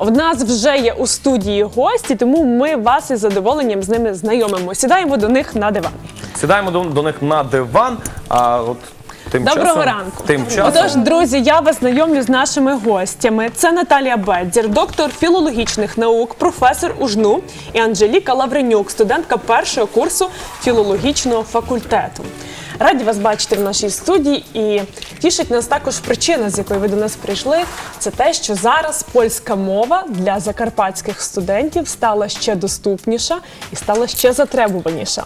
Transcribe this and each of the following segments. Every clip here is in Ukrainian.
В нас вже є у студії гості, тому ми вас із задоволенням з ними знайомимо. Сідаємо до них на диван. Сідаємо до, до них на диван. А от тим Доброго часом, ранку. Тим часом Отож, друзі, я вас знайомлю з нашими гостями. Це Наталія Бедзір, доктор філологічних наук, професор УЖНУ і Анжеліка Лавренюк, студентка першого курсу філологічного факультету. Раді вас бачити в нашій студії і тішить нас також причина, з якої ви до нас прийшли. Це те, що зараз польська мова для закарпатських студентів стала ще доступніша і стала ще затребуваніша.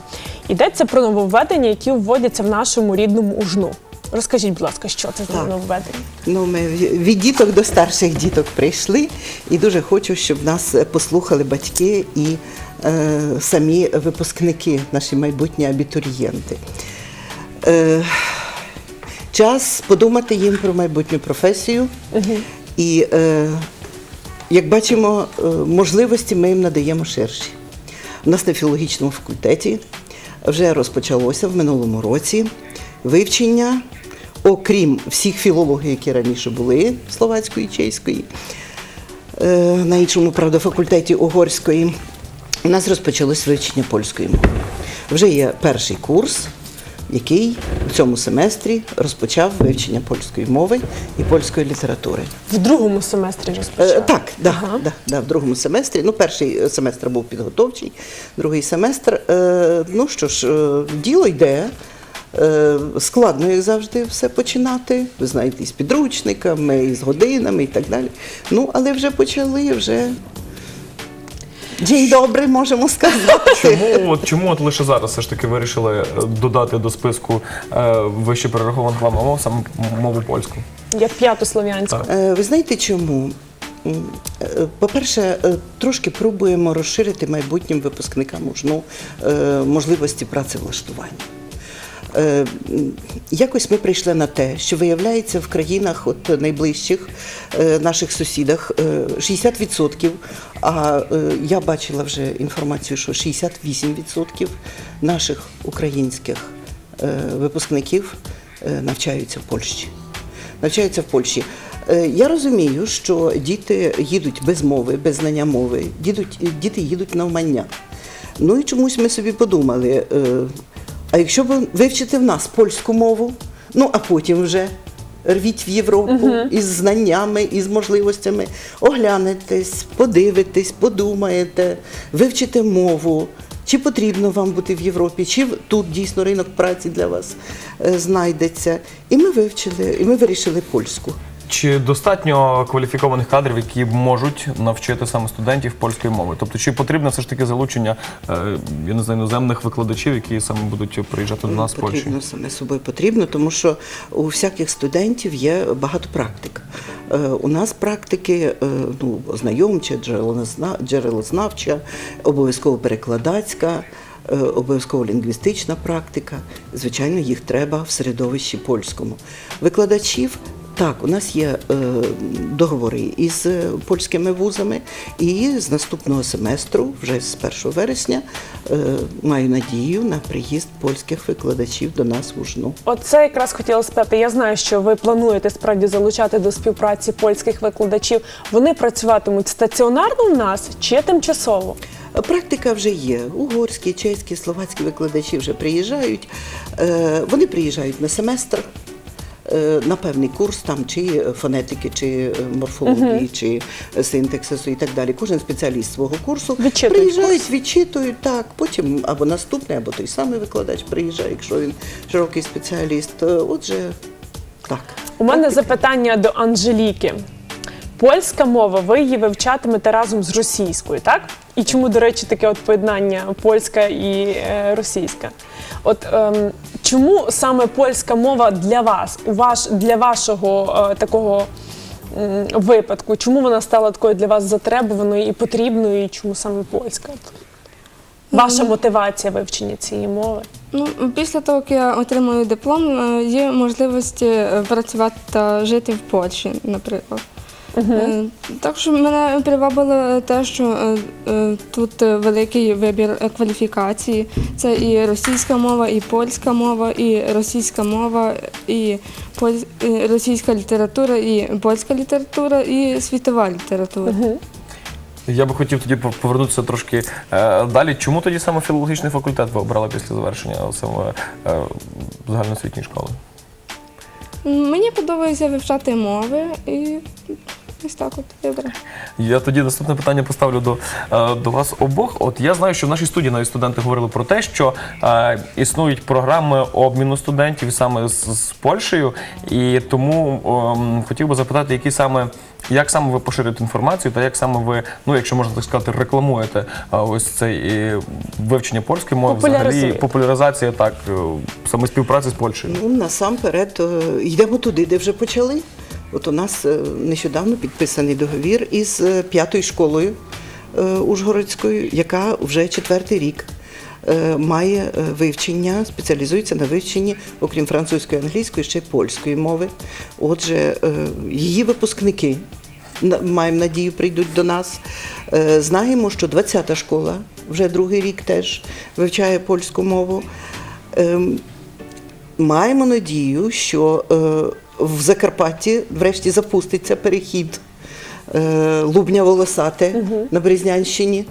Йдеться про нововведення, які вводяться в нашому рідному ужну. Розкажіть, будь ласка, що це за нововведення? Ну, ми від діток до старших діток прийшли, і дуже хочу, щоб нас послухали батьки і е, самі випускники, наші майбутні абітурієнти. Е, час подумати їм про майбутню професію. І, е, як бачимо, е, можливості ми їм надаємо ширші. У нас на філологічному факультеті вже розпочалося в минулому році вивчення, окрім всіх філологів, які раніше були словацької чеської, е, на іншому, правда, факультеті угорської, у нас розпочалось вивчення польської мови. Вже є перший курс, який в цьому семестрі розпочав вивчення польської мови і польської літератури. В другому семестрі Е, розпочали. Так, да, Ага. да, да, в другому семестрі. Ну, перший семестр був підготовчий, другий семестр. Е, ну що ж, е, діло йде. Складно, як завжди, все починати. Ви знаєте, і з підручниками, і з годинами і так далі. Ну, але вже почали, вже. День добрий, можемо сказати. чому, от, чому от лише зараз все ж таки вирішили е, додати до списку е, вище перерахованих вам мов саме мову польську? Як п'яту слов'янську. Так. Е, Ви знаєте чому? М, е, По-перше, е, трошки пробуємо розширити майбутнім випускникам УЖНУ е, можливості працевлаштування. Е, Якось ми прийшли на те, що виявляється в країнах от найближчих е, наших сусідах е, 60%, а е, я бачила вже інформацію, що 68% наших українських випускників навчаються в Польщі навчаються в Польщі. Я розумію, що діти їдуть без мови, без знання мови, діти їдуть навмання. Ну і чомусь ми собі подумали, а якщо б вивчити в нас польську мову, ну а потім вже рвіть в Європу із знаннями, із можливостями, оглянетесь, подивитесь, подумаєте, вивчите мову. Чи потрібно вам бути в Європі, чи тут дійсно ринок праці для вас е, знайдеться. І ми вивчили, і ми вирішили польську. Чи достатньо кваліфікованих кадрів, які можуть навчити саме студентів польської мови? Тобто, чи потрібно все ж таки залучення е, я не знаю, іноземних викладачів, які саме будуть приїжджати до нас в Польщі? Потрібно саме собою потрібно, тому що у всяких студентів є багато практик. Е, У нас практики е, ну, джерелозна- джерелознавча, обов'язково перекладацька. е, Обов'язково лінгвістична практика. Звичайно, їх треба в середовищі польському. Викладачів так, у нас є е, договори із е, польськими вузами, і з наступного семестру, вже з 1 вересня, е, маю надію на приїзд польських викладачів до нас в Ужну. Оце якраз хотіла спитати. Я знаю, що ви плануєте справді залучати до співпраці польських викладачів. Вони працюватимуть стаціонарно в нас чи тимчасово? Практика вже є. Угорські, чеські, словацькі викладачі вже приїжджають. Е, Вони приїжджають на семестр. Е, На певний курс там чи фонетики, чи е, морфології, чи синтаксису і так далі. Кожен спеціаліст свого курсу Відчитують приїжджають, відчитують так. Потім або наступний, або той самий викладач приїжджає, якщо він широкий спеціаліст. Е, Отже, так. У мене запитання до Анжеліки. Польська мова, ви її вивчатимете разом з російською, так? І чому, до речі, таке от поєднання польська і е, російська? От ем, чому саме польська мова для вас, у ваш, для вашого е, такого м, випадку? Чому вона стала такою для вас затребуваною і потрібною, і чому саме польська? От Ваша мотивація вивчення цієї мови? Ну, після того, як я отримую диплом, е, є можливості е, працювати та жити в Польщі, наприклад. Е, Так що мене привабило те, що е, е, тут великий вибір е, кваліфікації. Це і російська мова, і польська мова, і російська мова, і поль- і російська література, і польська література, і світова література. Я би хотів тоді повернутися трошки е, далі. Чому тоді саме філологічний факультет ви обрали після завершення саме е, загальноосвітньої школи? Мені подобається вивчати мови і ось так от вибрав. Я тоді наступне питання поставлю до, е, до вас обох. От я знаю, що в нашій студії навіть студенти говорили про те, що е, існують програми обміну студентів саме з, з Польщею, і тому ем, хотів би запитати, які саме. Як саме ви поширюєте інформацію, та як саме ви, ну якщо можна так сказати, рекламуєте ось цей е, вивчення польської мови, взагалі популяризація так е, саме співпраці з Польщею? Ну, насамперед, е, йдемо туди, де вже почали. От у нас е, нещодавно підписаний договір із е, п'ятою школою е, Ужгородською, яка вже четвертий рік має вивчення, спеціалізується на вивченні, окрім французької, англійської, ще й польської мови. Отже, її випускники маємо надію, прийдуть до нас. Знаємо, що 20-та школа вже другий рік теж вивчає польську мову. Маємо надію, що е, в Закарпатті врешті запуститься перехід е, Лубня Волосате на Березнянщині,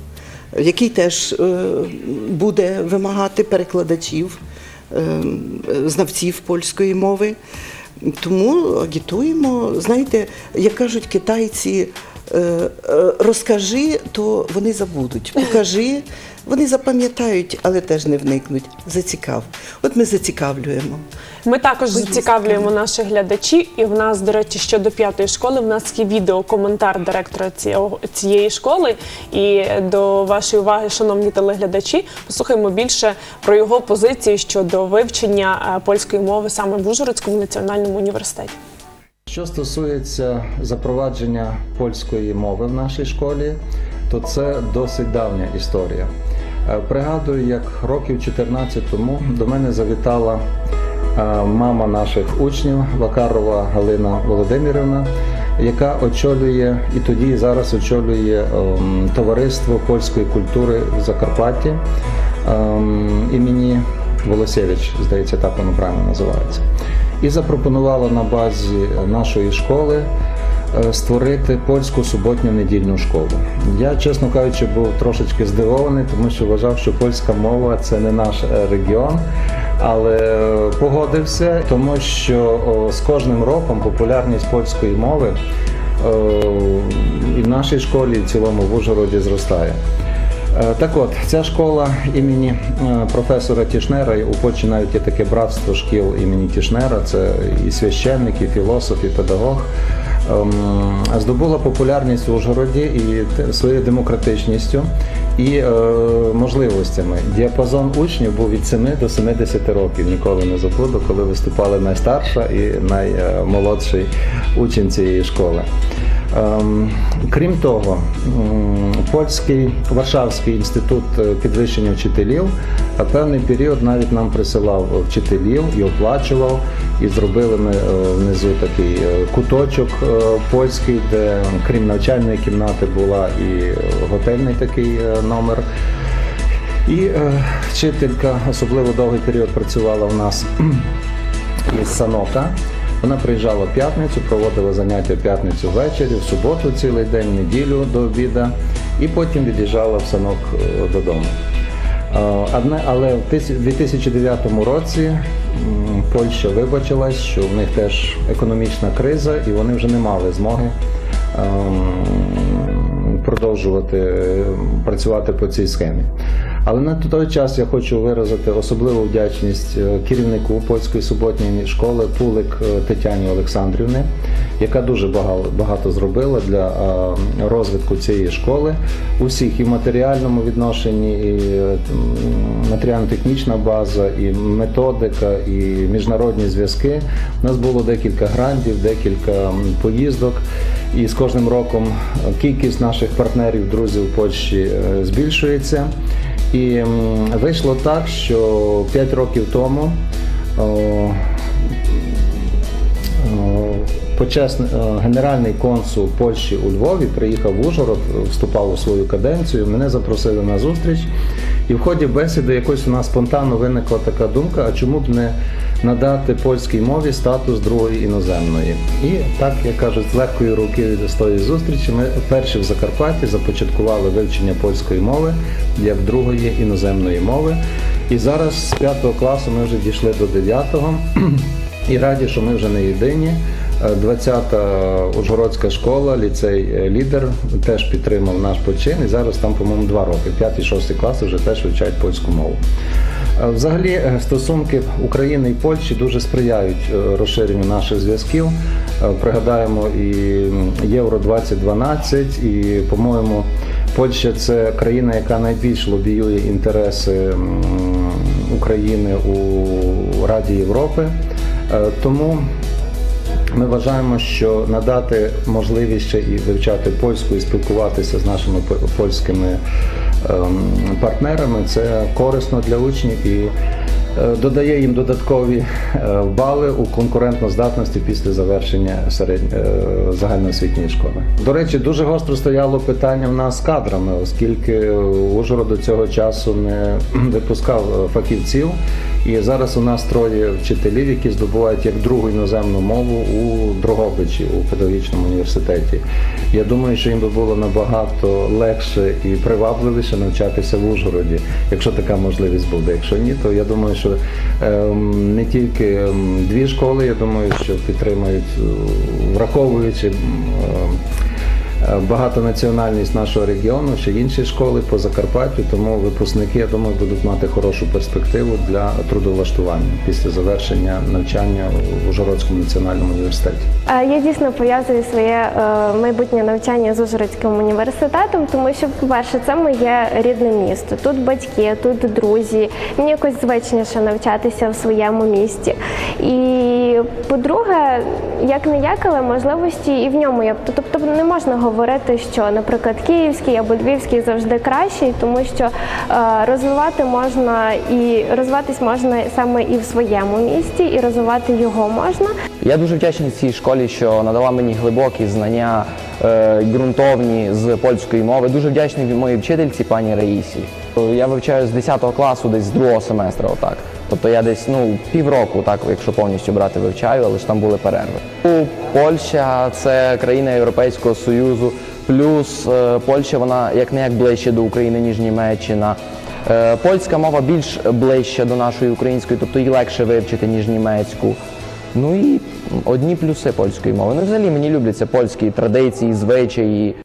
який теж е, буде вимагати перекладачів, знавців польської мови. Тому агітуємо, знаєте, як кажуть китайці, розкажи, то вони забудуть. Покажи, вони запам'ятають, але теж не вникнуть. Зацікав. От ми зацікавлюємо. Ми також зацікавлюємо наших глядачів, і в нас, до речі, щодо п'ятої школи, в нас є відео, коментар директора цієї школи. І до вашої уваги, шановні телеглядачі, послухаємо більше про його позиції щодо вивчення е, польської мови саме в Ужгородському національному університеті. Що стосується запровадження польської мови в нашій школі, то це досить давня історія. Е, Пригадую, як років 14 тому до мене завітала е, мама наших учнів Вакарова Галина Володимирівна, яка очолює і тоді і зараз очолює ем, товариство польської культури в Закарпатті ем, імені Волосевич, здається, так воно правильно називається і запропонувала на базі нашої школи е, створити польську суботню недільну школу. Я, чесно кажучи, був трошечки здивований, тому що вважав, що польська мова це не наш е, регіон. Але е, погодився, тому що з кожним роком популярність польської мови і в нашій школі, і в цілому в Ужгороді зростає. Е, Так от, ця школа імені е, професора Тішнера, у Польщі навіть є таке братство шкіл імені Тішнера, це і священник, і філософ, і педагог. ем, Здобула популярність у Ужгороді і своєю демократичністю і е, можливостями. Діапазон учнів був від 7 до 70 років. Ніколи не забуду, коли виступали найстарша і наймолодший учень цієї школи. Ем, Крім того, польський Варшавський інститут е, підвищення вчителів а певний період навіть нам присилав вчителів і оплачував. І зробили ми е, внизу такий е, куточок е, польський, де крім навчальної кімнати була і е, готельний такий е, номер. І е, вчителька особливо довгий період працювала в нас із Санока. Вона приїжджала в п'ятницю, проводила заняття в п'ятницю ввечері, в суботу цілий день, в неділю до обіда, і потім від'їжджала в санок е, додому. Е, Одне, але в 2009 році Польща вибачилась, що в них теж економічна криза, і вони вже не мали змоги ем, продовжувати е, працювати по цій схемі. Але на той час я хочу виразити особливу вдячність е, керівнику польської суботньої школи Пулик е, Тетяні Олександрівни, яка дуже багато, зробила для розвитку цієї школи у всіх і в матеріальному відношенні, і матеріально-технічна база, і методика, і міжнародні зв'язки. У нас було декілька грантів, декілька поїздок. І з кожним роком кількість наших партнерів, друзів у Польщі е, збільшується. І вийшло так, що 5 років тому почесний е, генеральний консул Польщі у Львові приїхав в Ужгород, е, вступав у свою каденцію. Мене запросили на зустріч. І в ході бесіди якось у нас спонтанно виникла така думка: а чому б не надати польській мові статус другої іноземної? І так, як кажуть, з легкої руки від тої зустрічі ми перші в Закарпатті започаткували вивчення польської мови як другої іноземної мови. І зараз з 5 класу ми вже дійшли до 9-го. І раді, що ми вже не єдині. Е, 20-та Ужгородська школа, ліцей е, лідер теж підтримав наш почин. І зараз там, по-моєму, два роки. 5-6 класи вже теж вивчають польську мову. Е, Взагалі, е, стосунки України і Польщі дуже сприяють е, розширенню наших зв'язків. Е, Пригадаємо і Євро 2012, і, по-моєму, Польща це країна, яка найбільш лобіює інтереси України у Раді Європи. Е, Тому ми вважаємо, що надати можливість ще і вивчати польську і спілкуватися з нашими по- польськими ем, партнерами це корисно для учнів і додає їм додаткові е, бали у конкурентноздатності після завершення середньої загальноосвітньої школи. До речі, дуже гостро стояло питання в нас з кадрами, оскільки Ужгород до цього часу не випускав е, фахівців. І зараз у нас троє вчителів, які здобувають як другу іноземну мову у Дрогобичі у педагогічному університеті. Я думаю, що їм би було набагато легше і привабливіше навчатися в Ужгороді, якщо така можливість буде. Якщо ні, то я думаю, що ем, не тільки ем, дві школи, я думаю, що підтримують, е, враховуючи. Е, багатонаціональність нашого регіону, ще інші школи по Закарпаттю, тому випускники, я думаю, будуть мати хорошу перспективу для трудовлаштування після завершення навчання в Ужгородському національному університеті. Е, Я дійсно пов'язую своє е, майбутнє навчання з Ужгородським університетом, тому що, по-перше, це моє рідне місто. Тут батьки, тут друзі. Мені якось звичніше навчатися в своєму місті. І по-друге, як не як, але можливості і в ньому є. Тобто не можна говорити, що, наприклад, київський або львівський завжди кращий, тому що е, розвивати можна і розвиватись можна саме і в своєму місті, і розвивати його можна. Я дуже вдячний цій школі, що надала мені глибокі знання е, ґрунтовні з польської мови. Дуже вдячний моїй вчительці пані Раїсі. Я вивчаю з 10 класу, десь з другого семестра, отак. Тобто я десь ну півроку, так якщо повністю брати, вивчаю, але ж там були перерви. Ну, Польща це країна Європейського Союзу. Плюс е, Польща вона як не як ближче до України, ніж Німеччина. Е, польська мова більш ближча до нашої української, тобто її легше вивчити, ніж німецьку. Ну і одні плюси польської мови. Ну, взагалі мені любляться польські традиції, звичаї.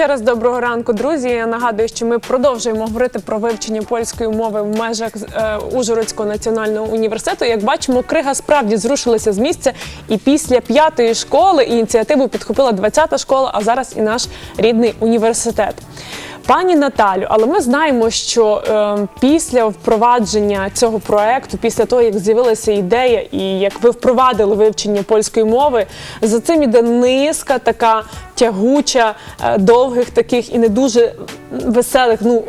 Ще раз доброго ранку, друзі. Я нагадую, що ми продовжуємо говорити про вивчення польської мови в межах е, Ужгородського національного університету. Як бачимо, крига справді зрушилася з місця, і після п'ятої школи ініціативу підхопила 20-та школа, а зараз і наш рідний університет. Пані Наталю, але ми знаємо, що е, після впровадження цього проекту, після того як з'явилася ідея, і як ви впровадили вивчення польської мови, за цим іде низка така тягуча, е, довгих таких і не дуже веселих, ну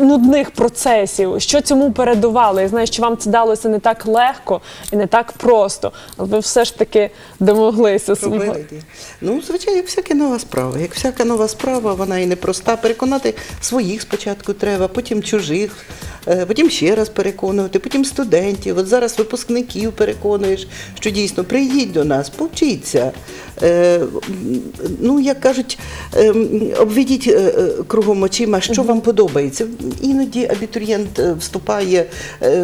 нудних процесів. Що цьому передувало? Я знаю, що вам це далося не так легко і не так просто, але ви все ж таки домоглися свого. Ну, звичайно, як всяка нова справа. Як всяка нова справа, вона і непроста. Переконати своїх спочатку треба, потім чужих, е, потім ще раз переконувати, потім студентів. От зараз випускників переконуєш, що дійсно приїдь до нас, повчіться. Е, Ну, як кажуть, е, обведіть е, е, кругом очима, що вам подобається. Іноді абітурієнт вступає,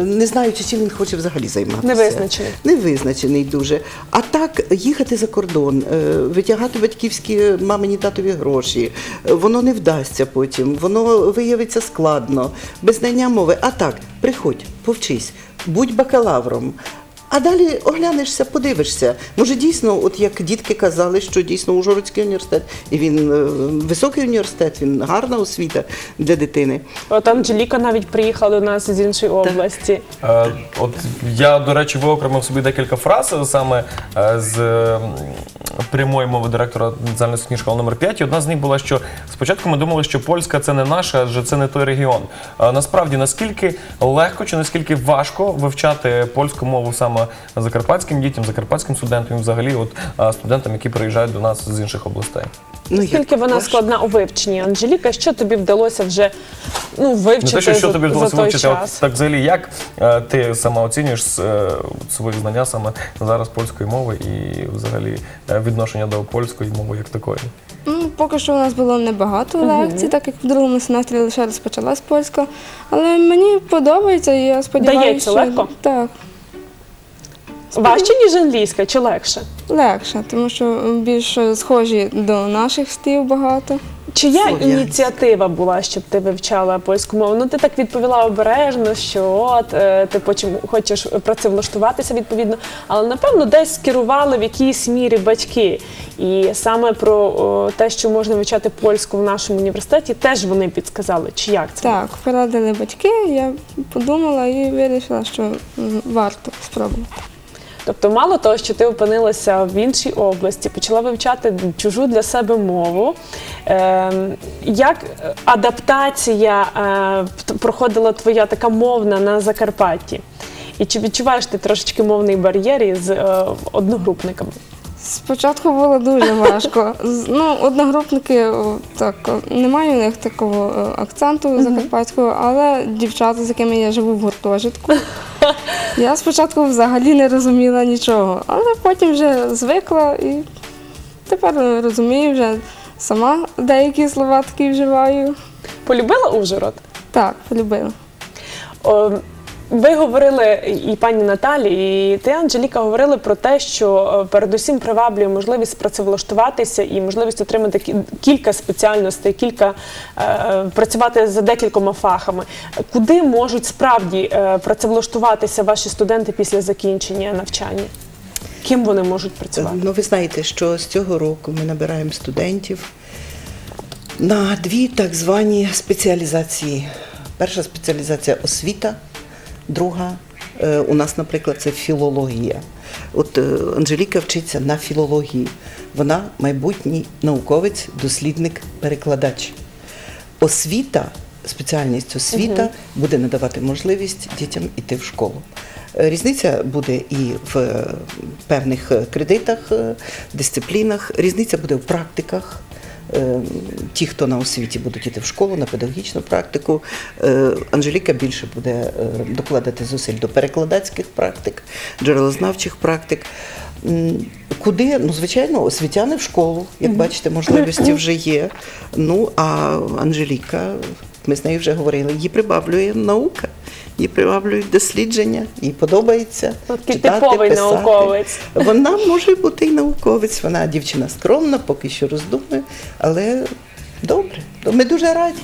не знаючи, чим він хоче взагалі займатися. Невизначений. Невизначений дуже. А так їхати за кордон, витягати батьківські мамині татові гроші, воно не вдасться потім, воно виявиться складно, без знання мови. А так, приходь, повчись, будь бакалавром. А далі оглянешся, подивишся. Може, дійсно, от як дітки казали, що дійсно Ужгородський університет, і він е, високий університет, він гарна освіта для дитини. От Анжеліка навіть приїхала до нас з іншої області. Е, От я, до речі, виокремив собі декілька фраз саме е, з, прямої мови директора загальноосвітньої школи номер 5. І одна з них була, що спочатку ми думали, що польська це не наша, адже це не той регіон. А насправді наскільки легко чи наскільки важко вивчати польську мову саме закарпатським дітям, закарпатським студентам, і взагалі, от а, студентам, які приїжджають до нас з інших областей. Ну, Скільки вона складна у вивченні? Анжеліка, що тобі вдалося вже ну, Не вивчити те, що, що за, тобі за вдалося той вивчити, час? от так взагалі, як е, ти сама оцінюєш е, свої знання саме зараз польської мови і взагалі е, відношення до польської мови як такої? Ну, поки що у нас було небагато лекцій, так як в другому семестрі лише розпочалась польська. Але мені подобається, і я сподіваюся, Дається що легко? так, Важче, ніж англійська, чи легше? легше, тому що більш схожі до наших слів багато. Чия ініціатива була, щоб ти вивчала польську мову? Ну ти так відповіла обережно, що от е, ти потім хочеш працевлаштуватися відповідно, але напевно десь скерували в якійсь мірі батьки. І саме про о, те, що можна вивчати польську в нашому університеті, теж вони підсказали. Чи як це? Так, порадили батьки, я подумала і вирішила, що варто спробувати. Тобто, мало того, що ти опинилася в іншій області, почала вивчати чужу для себе мову. Е, як адаптація е, проходила твоя така мовна на Закарпатті? І чи відчуваєш ти трошечки мовний бар'єр із е, одногрупниками? Спочатку було дуже важко. Ну, одногрупники, так, немає у них такого е, акценту закарпатського, але дівчата, з якими я живу в гуртожитку, я спочатку взагалі не розуміла нічого, але потім вже звикла і тепер розумію вже сама деякі слова такі вживаю. Полюбила Ужгород? Так, полюбила. О, Ви говорили, і пані Наталі, і ти, Анжеліка, говорили про те, що е, передусім приваблює можливість працевлаштуватися і можливість отримати кі- кілька спеціальностей, кілька е, працювати за декількома фахами. Куди можуть справді е, працевлаштуватися ваші студенти після закінчення навчання? Ким вони можуть працювати? Ну, ви знаєте, що з цього року ми набираємо студентів на дві так звані спеціалізації. Перша спеціалізація освіта, друга е, у нас, наприклад, це філологія. От е, Анжеліка вчиться на філології. Вона майбутній науковець, дослідник, перекладач. Освіта, спеціальність освіта буде надавати можливість дітям іти в школу. Е, Різниця буде і в певних кредитах, дисциплінах, різниця буде в практиках. Е, Ті, хто на освіті будуть йти в школу, на педагогічну практику. Е, Анжеліка більше буде е, докладати зусиль до перекладацьких практик, джерелознавчих практик. Куди? Ну, звичайно, освітяни в школу. Як бачите, можливості вже є. Ну, а Анжеліка, ми з нею вже говорили, її прибавлює наука, її приваблюють дослідження, їй подобається. Такий читати, типовий писати. науковець. Вона може бути і науковець, вона дівчина скромна, поки що роздумує, але добре. Ми дуже раді.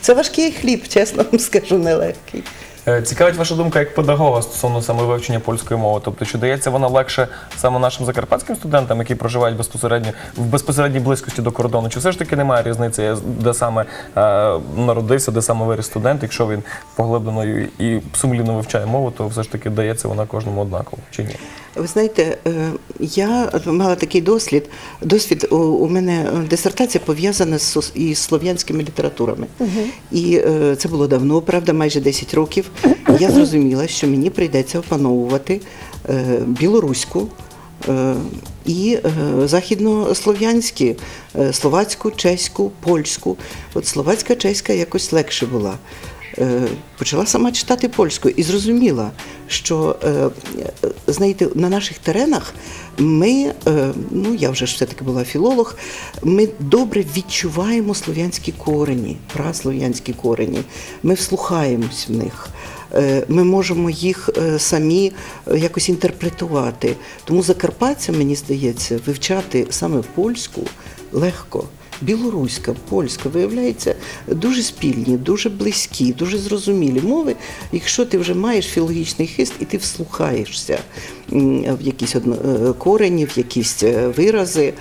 Це важкий хліб, чесно вам скажу, нелегкий. Е, Цікавить ваша думка як педагога стосовно саме вивчення польської мови. Тобто, чи дається вона легше саме нашим закарпатським студентам, які проживають безпосередньо в безпосередній близькості до кордону? Чи все ж таки немає різниці, де саме е, народився, де саме виріс студент? Якщо він поглиблено і сумлінно вивчає мову, то все ж таки дається вона кожному однаково, чи ні? Ви знаєте, е, я мала такий дослід. Досвід у- мене е, дисертація пов'язана з із слов'янськими літературами. І е, це було давно, правда, майже 10 років. Я зрозуміла, що мені прийдеться опановувати білоруську. І західнослов'янські, словацьку, чеську, польську. От словацька, чеська якось легше була. Е, Почала сама читати польською і зрозуміла, що е, знаєте, на наших теренах ми, е, ну я вже ж все-таки була філолог, ми добре відчуваємо слов'янські корені, праслов'янські корені. Ми вслухаємось в них. Ми можемо їх самі якось інтерпретувати. Тому закарпатцям, мені здається, вивчати саме польську легко. Білоруська, польська, виявляється, дуже спільні, дуже близькі, дуже зрозумілі мови. Якщо ти вже маєш філологічний хист і ти вслухаєшся в якісь е, корені, в якісь е, вирази.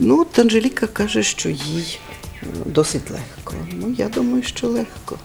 Ну, от Анжеліка каже, що їй е, досить легко. Ну, я думаю, що легко.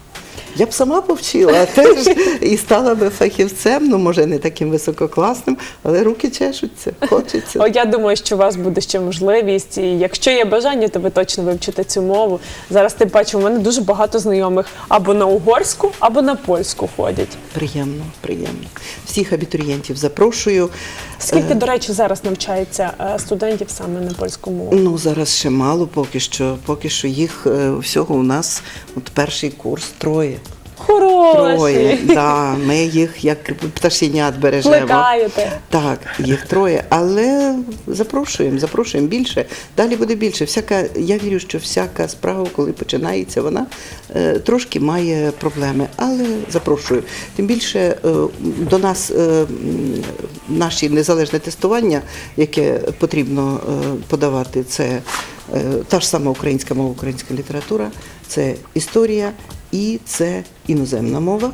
Я б сама повчила теж і стала би фахівцем, ну може не таким висококласним, але руки чешуться, хочеться. О, я думаю, що у вас буде ще можливість, і якщо є бажання, то ви точно вивчите цю мову. Зараз ти бачу, у мене дуже багато знайомих або на угорську, або на польську ходять. Приємно, приємно. Всіх абітурієнтів запрошую. Скільки, Е, до речі, зараз навчається е, студентів саме на польську мову? Ну зараз ще мало, поки що. Поки що їх е, всього у нас от перший курс троє. Троє. Хороші! Да, ми їх як пташенят бережемо. Плекаєте. Так, їх троє, але запрошуємо, запрошуємо більше. Далі буде більше. Всяка, я вірю, що всяка справа, коли починається, вона е, трошки має проблеми, але запрошую. Тим більше е, до нас е, наші незалежне тестування, яке потрібно е, подавати, це е, та ж сама українська мова, українська література, це історія і це іноземна мова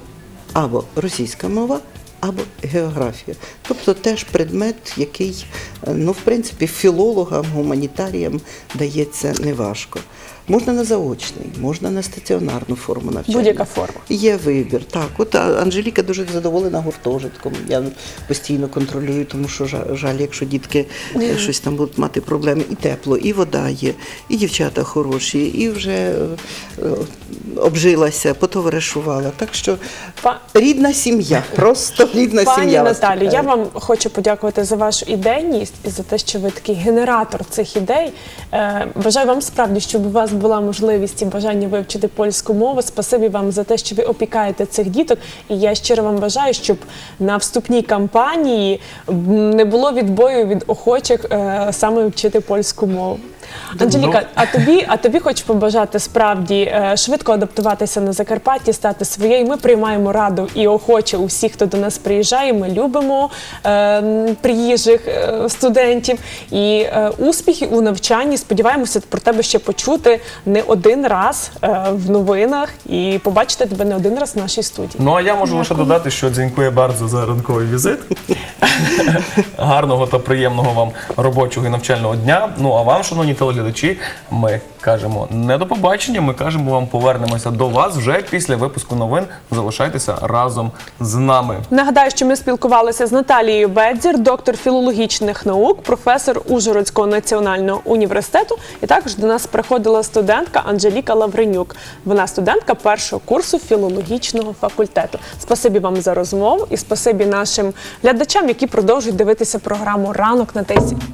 або російська мова, або географія. Тобто теж предмет, який, е, ну, в принципі, філологам, гуманітаріям дається неважко. Можна на заочний, можна на стаціонарну форму навчання. Будь-яка форма. Є вибір. Так, от Анжеліка дуже задоволена гуртожитком. Я постійно контролюю, тому що жаль, якщо дітки е, щось там будуть мати проблеми, і тепло, і вода є, і дівчата хороші, і вже е, е, обжилася, потоваришувала. Так що Па- рідна сім'я, просто рідна Пані сім'я. вас Наталі, я вам хочу подякувати за вашу ідейність і за те, що ви такий генератор цих ідей. Бажаю вам справді, щоб у вас була можливість і бажання вивчити польську мову. Спасибі вам за те, що ви опікаєте цих діток. І я щиро вам бажаю, щоб на вступній кампанії не було відбою від охочих е, саме вчити польську мову. Анжеліка, а тобі, а тобі хочу побажати справді е, швидко адаптуватися на Закарпатті, стати своєю. Ми приймаємо раду і охоче усіх, хто до нас приїжджає. Ми любимо е, приїжджих е, студентів і е, успіхів у навчанні. Сподіваємося про тебе ще почути не один раз е, в новинах і побачити тебе не один раз в нашій студії. Ну а я можу лише додати, що дзінькує bardzo за ранковий візит. Гарного та приємного вам робочого і навчального дня. Ну а вам, шановні телеглядачі, ми кажемо не до побачення. Ми кажемо вам повернемося до вас вже після випуску новин. Залишайтеся разом з нами. Нагадаю, що ми спілкувалися з Наталією Бедзір, доктор філологічних наук, професор Ужгородського національного університету. І також до нас приходила студентка Анжеліка Лавренюк. Вона студентка першого курсу філологічного факультету. Спасибі вам за розмову і спасибі нашим глядачам, які продовжують дивитися програму Ранок на тисі.